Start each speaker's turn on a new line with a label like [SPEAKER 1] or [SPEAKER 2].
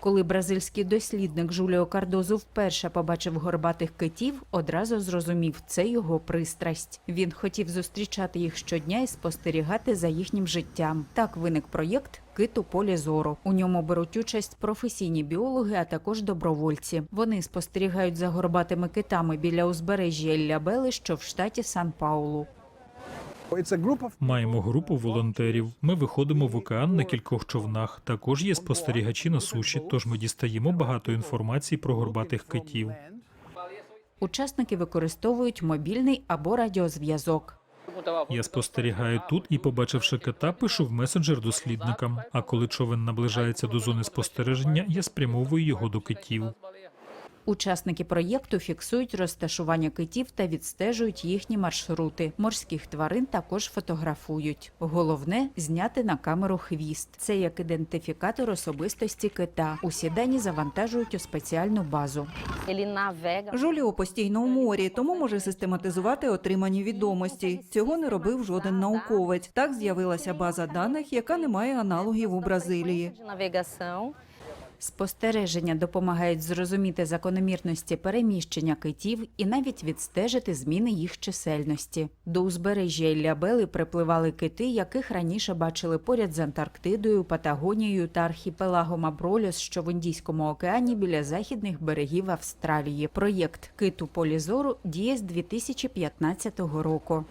[SPEAKER 1] Коли бразильський дослідник Жуліо Кардозу вперше побачив горбатих китів, одразу зрозумів, це його пристрасть. Він хотів зустрічати їх щодня і спостерігати за їхнім життям. Так виник проєкт Кит у полі зору. У ньому беруть участь професійні біологи, а також добровольці. Вони спостерігають за горбатими китами біля узбережжя Іллябели, що в штаті
[SPEAKER 2] group of
[SPEAKER 3] Маємо групу волонтерів. Ми виходимо в океан на кількох човнах. Також є спостерігачі на суші, тож ми дістаємо багато інформації про горбатих китів.
[SPEAKER 1] Учасники використовують мобільний або радіозв'язок.
[SPEAKER 3] Я спостерігаю тут і, побачивши кита, пишу в месенджер дослідникам. А коли човен наближається до зони спостереження, я спрямовую його до китів.
[SPEAKER 1] Учасники проєкту фіксують розташування китів та відстежують їхні маршрути. Морських тварин також фотографують. Головне зняти на камеру хвіст. Це як ідентифікатор особистості кита. Усі дані завантажують у спеціальну базу.
[SPEAKER 4] Жуліо постійно у морі, тому може систематизувати отримані відомості. Цього не робив жоден науковець. Так з'явилася база даних, яка не має аналогів у Бразилії.
[SPEAKER 1] Спостереження допомагають зрозуміти закономірності переміщення китів і навіть відстежити зміни їх чисельності. До узбережжя Іллябели припливали кити, яких раніше бачили поряд з Антарктидою, Патагонією та архіпелагом Аброліс, що в Індійському океані біля західних берегів Австралії. Проєкт Кит у полі зору діє з 2015 року.